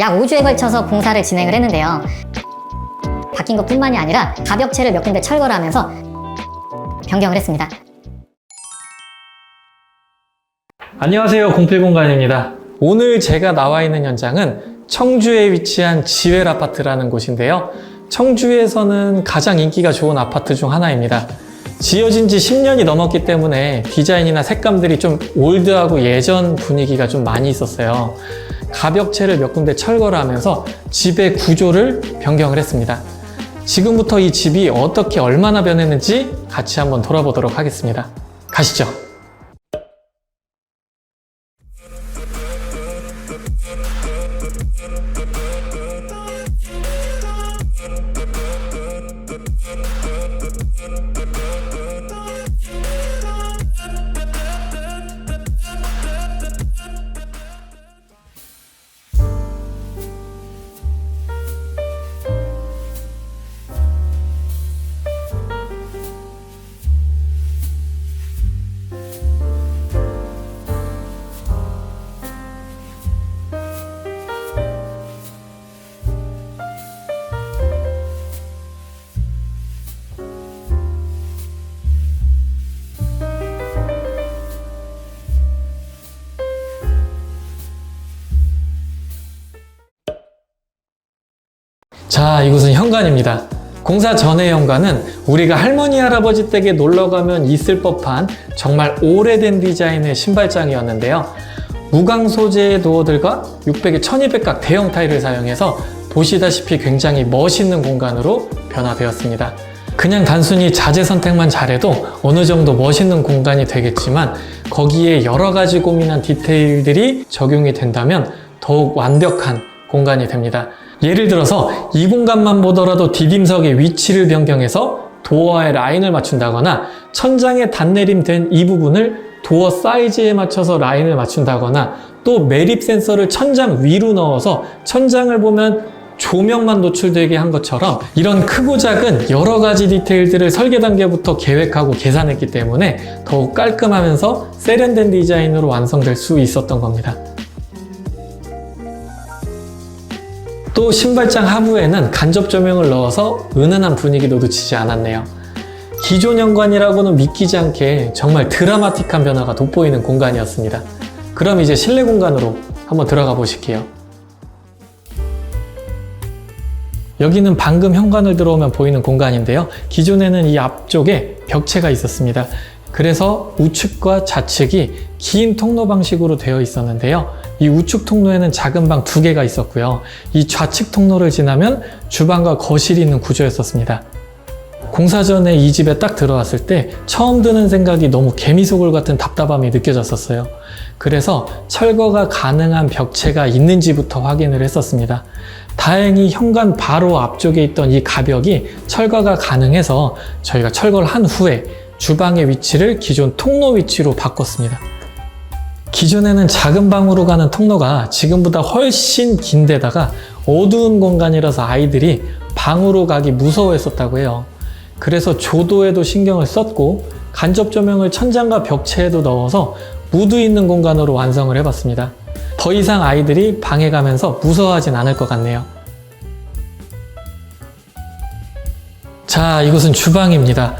약 5주에 걸쳐서 공사를 진행을 했는데요. 바뀐 것 뿐만이 아니라 가벽체를 몇 군데 철거를 하면서 변경을 했습니다. 안녕하세요. 공필공간입니다. 오늘 제가 나와 있는 현장은 청주에 위치한 지웰 아파트라는 곳인데요. 청주에서는 가장 인기가 좋은 아파트 중 하나입니다. 지어진 지 10년이 넘었기 때문에 디자인이나 색감들이 좀 올드하고 예전 분위기가 좀 많이 있었어요. 가벽체를 몇 군데 철거를 하면서 집의 구조를 변경을 했습니다. 지금부터 이 집이 어떻게 얼마나 변했는지 같이 한번 돌아보도록 하겠습니다. 가시죠. 이곳은 현관입니다. 공사 전의 현관은 우리가 할머니, 할아버지 댁에 놀러 가면 있을 법한 정말 오래된 디자인의 신발장이었는데요. 무광 소재의 도어들과 600에 1200각 대형 타일을 사용해서 보시다시피 굉장히 멋있는 공간으로 변화되었습니다. 그냥 단순히 자재 선택만 잘해도 어느 정도 멋있는 공간이 되겠지만 거기에 여러 가지 고민한 디테일들이 적용이 된다면 더욱 완벽한 공간이 됩니다. 예를 들어서 이 공간만 보더라도 디딤석의 위치를 변경해서 도어의 라인을 맞춘다거나 천장에 단내림된 이 부분을 도어 사이즈에 맞춰서 라인을 맞춘다거나 또 매립 센서를 천장 위로 넣어서 천장을 보면 조명만 노출되게 한 것처럼 이런 크고 작은 여러 가지 디테일들을 설계 단계부터 계획하고 계산했기 때문에 더욱 깔끔하면서 세련된 디자인으로 완성될 수 있었던 겁니다. 또 신발장 하부에는 간접 조명을 넣어서 은은한 분위기도 놓치지 않았네요. 기존 현관이라고는 믿기지 않게 정말 드라마틱한 변화가 돋보이는 공간이었습니다. 그럼 이제 실내 공간으로 한번 들어가 보실게요. 여기는 방금 현관을 들어오면 보이는 공간인데요. 기존에는 이 앞쪽에 벽체가 있었습니다. 그래서 우측과 좌측이 긴 통로 방식으로 되어 있었는데요. 이 우측 통로에는 작은 방 두 개가 있었고요. 이 좌측 통로를 지나면 주방과 거실이 있는 구조였었습니다. 공사 전에 이 집에 딱 들어왔을 때 처음 드는 생각이 너무 개미소굴 같은 답답함이 느껴졌었어요. 그래서 철거가 가능한 벽체가 있는지부터 확인을 했었습니다. 다행히 현관 바로 앞쪽에 있던 이 가벽이 철거가 가능해서 저희가 철거를 한 후에 주방의 위치를 기존 통로 위치로 바꿨습니다. 기존에는 작은 방으로 가는 통로가 지금보다 훨씬 긴데다가 어두운 공간이라서 아이들이 방으로 가기 무서워했었다고 해요. 그래서 조도에도 신경을 썼고 간접 조명을 천장과 벽체에도 넣어서 무드 있는 공간으로 완성을 해봤습니다. 더 이상 아이들이 방에 가면서 무서워하진 않을 것 같네요. 자, 이곳은 주방입니다.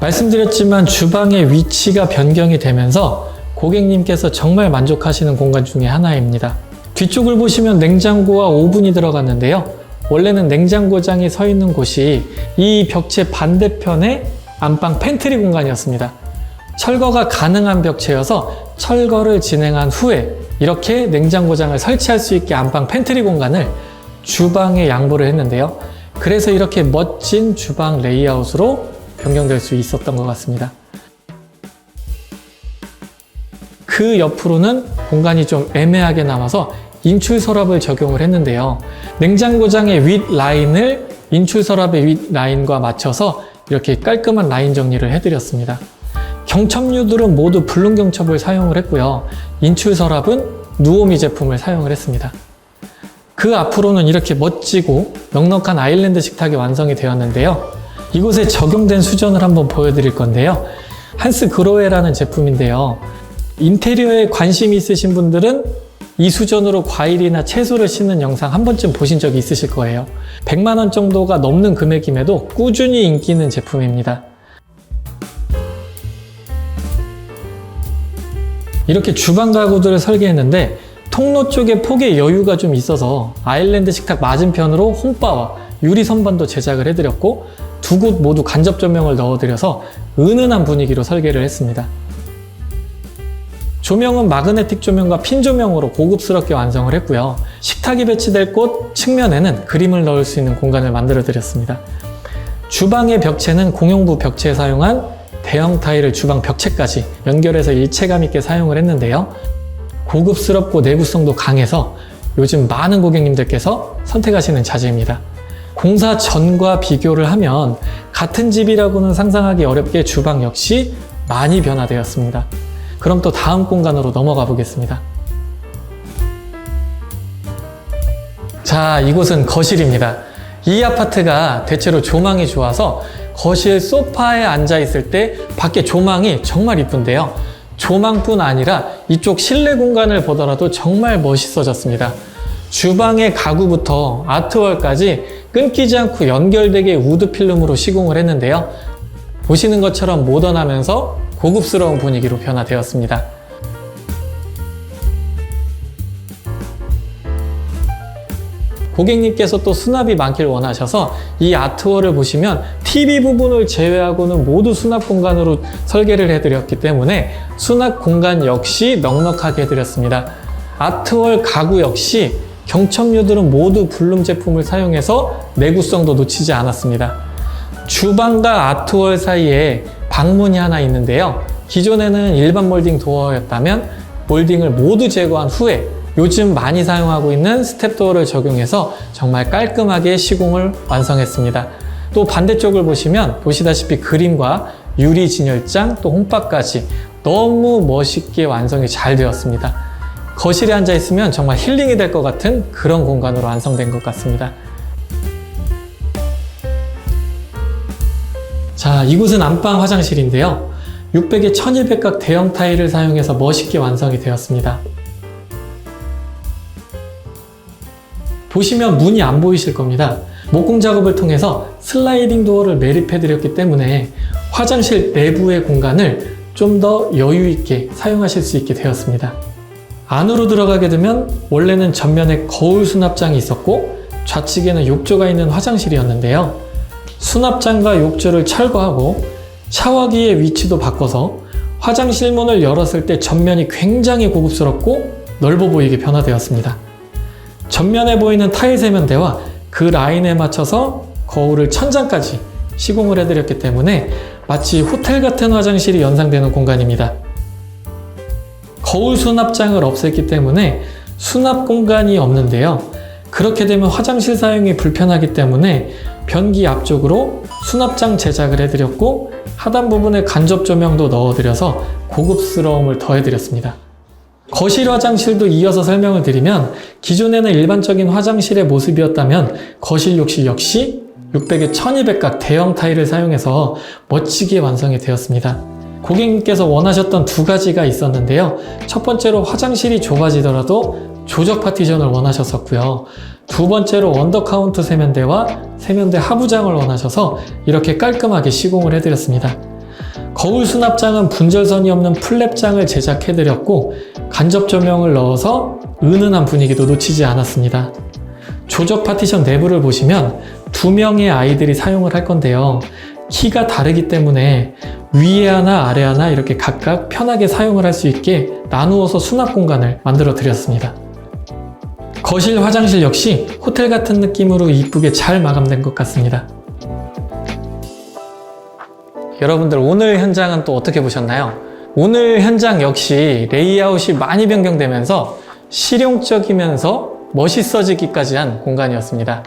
말씀드렸지만 주방의 위치가 변경이 되면서 고객님께서 정말 만족하시는 공간 중에 하나입니다. 뒤쪽을 보시면 냉장고와 오븐이 들어갔는데요. 원래는 냉장고장이 서 있는 곳이 이 벽체 반대편에 안방 팬트리 공간이었습니다. 철거가 가능한 벽체여서 철거를 진행한 후에 이렇게 냉장고장을 설치할 수 있게 안방 팬트리 공간을 주방에 양보를 했는데요. 그래서 이렇게 멋진 주방 레이아웃으로 변경될 수 있었던 것 같습니다. 그 옆으로는 공간이 좀 애매하게 남아서 인출 서랍을 적용을 했는데요. 냉장고장의 윗 라인을 인출 서랍의 윗 라인과 맞춰서 이렇게 깔끔한 라인 정리를 해드렸습니다. 경첩류들은 모두 불륜 경첩을 사용을 했고요. 인출 서랍은 누오미 제품을 사용을 했습니다. 그 앞으로는 이렇게 멋지고 넉넉한 아일랜드 식탁이 완성이 되었는데요. 이곳에 적용된 수전을 한번 보여드릴 건데요. 한스 그로웨라는 제품인데요. 인테리어에 관심이 있으신 분들은 이 수전으로 과일이나 채소를 씻는 영상 한 번쯤 보신 적이 있으실 거예요. 100만 원 정도가 넘는 금액임에도 꾸준히 인기 있는 제품입니다. 이렇게 주방 가구들을 설계했는데 통로 쪽에 폭의 여유가 좀 있어서 아일랜드 식탁 맞은편으로 홈바와 유리 선반도 제작을 해드렸고 두 곳 모두 간접 조명을 넣어드려서 은은한 분위기로 설계를 했습니다. 조명은 마그네틱 조명과 핀 조명으로 고급스럽게 완성을 했고요. 식탁이 배치될 곳 측면에는 그림을 넣을 수 있는 공간을 만들어 드렸습니다. 주방의 벽체는 공용부 벽체에 사용한 대형 타일을 주방 벽체까지 연결해서 일체감 있게 사용을 했는데요. 고급스럽고 내구성도 강해서 요즘 많은 고객님들께서 선택하시는 자재입니다. 공사 전과 비교를 하면 같은 집이라고는 상상하기 어렵게 주방 역시 많이 변화되었습니다. 그럼 또 다음 공간으로 넘어가 보겠습니다. 자, 이곳은 거실입니다. 이 아파트가 대체로 조망이 좋아서 거실 소파에 앉아 있을 때 밖에 조망이 정말 이쁜데요. 조망뿐 아니라 이쪽 실내 공간을 보더라도 정말 멋있어졌습니다. 주방의 가구부터 아트월까지 끊기지 않고 연결되게 우드 필름으로 시공을 했는데요. 보시는 것처럼 모던하면서 고급스러운 분위기로 변화되었습니다. 고객님께서 또 수납이 많길 원하셔서 이 아트월을 보시면 TV 부분을 제외하고는 모두 수납 공간으로 설계를 해드렸기 때문에 수납 공간 역시 넉넉하게 해드렸습니다. 아트월 가구 역시 경첨류들은 모두 블룸 제품을 사용해서 내구성도 놓치지 않았습니다. 주방과 아트월 사이에 방문이 하나 있는데요. 기존에는 일반 몰딩 도어였다면 몰딩을 모두 제거한 후에 요즘 많이 사용하고 있는 스텝도어를 적용해서 정말 깔끔하게 시공을 완성했습니다. 또 반대쪽을 보시면 보시다시피 그림과 유리 진열장 또 홈바까지 너무 멋있게 완성이 잘 되었습니다. 거실에 앉아 있으면 정말 힐링이 될 것 같은 그런 공간으로 완성된 것 같습니다. 자, 이곳은 안방 화장실인데요. 600에 1200각 대형 타일을 사용해서 멋있게 완성이 되었습니다. 보시면 문이 안 보이실 겁니다. 목공 작업을 통해서 슬라이딩 도어를 매립해 드렸기 때문에 화장실 내부의 공간을 좀 더 여유 있게 사용하실 수 있게 되었습니다. 안으로 들어가게 되면 원래는 전면에 거울 수납장이 있었고 좌측에는 욕조가 있는 화장실이었는데요. 수납장과 욕조를 철거하고 샤워기의 위치도 바꿔서 화장실 문을 열었을 때 전면이 굉장히 고급스럽고 넓어 보이게 변화되었습니다. 전면에 보이는 타일 세면대와 그 라인에 맞춰서 거울을 천장까지 시공을 해드렸기 때문에 마치 호텔 같은 화장실이 연상되는 공간입니다. 거울 수납장을 없앴기 때문에 수납 공간이 없는데요. 그렇게 되면 화장실 사용이 불편하기 때문에 변기 앞쪽으로 수납장 제작을 해드렸고 하단 부분에 간접 조명도 넣어드려서 고급스러움을 더해드렸습니다. 거실 화장실도 이어서 설명을 드리면 기존에는 일반적인 화장실의 모습이었다면 거실 욕실 역시 600에 1200각 대형 타일을 사용해서 멋지게 완성이 되었습니다. 고객님께서 원하셨던 두 가지가 있었는데요. 첫 번째로 화장실이 좁아지더라도 조적 파티션을 원하셨었고요. 두 번째로 원더카운트 세면대와 세면대 하부장을 원하셔서 이렇게 깔끔하게 시공을 해드렸습니다. 거울 수납장은 분절선이 없는 플랩장을 제작해드렸고 간접 조명을 넣어서 은은한 분위기도 놓치지 않았습니다. 조적 파티션 내부를 보시면 두 명의 아이들이 사용을 할 건데요. 키가 다르기 때문에 위에 하나 아래 하나 이렇게 각각 편하게 사용을 할 수 있게 나누어서 수납 공간을 만들어 드렸습니다. 거실 화장실 역시 호텔 같은 느낌으로 이쁘게 잘 마감된 것 같습니다. 여러분들 오늘 현장은 또 어떻게 보셨나요? 오늘 현장 역시 레이아웃이 많이 변경되면서 실용적이면서 멋있어지기까지 한 공간이었습니다.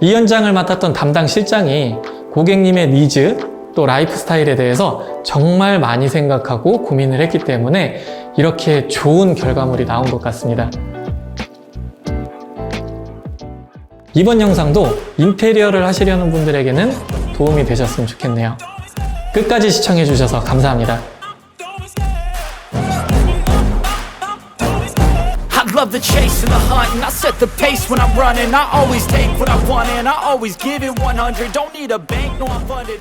이 현장을 맡았던 담당 실장이 고객님의 니즈 또 라이프 스타일에 대해서 정말 많이 생각하고 고민을 했기 때문에 이렇게 좋은 결과물이 나온 것 같습니다. 이번 영상도 인테리어를 하시려는 분들에게는 도움이 되셨으면 좋겠네요. 끝까지 시청해주셔서 감사합니다. I love the set the pace when I'm running. I always take what I want and I always give it 100. Don't need a bank, no, I'm funded.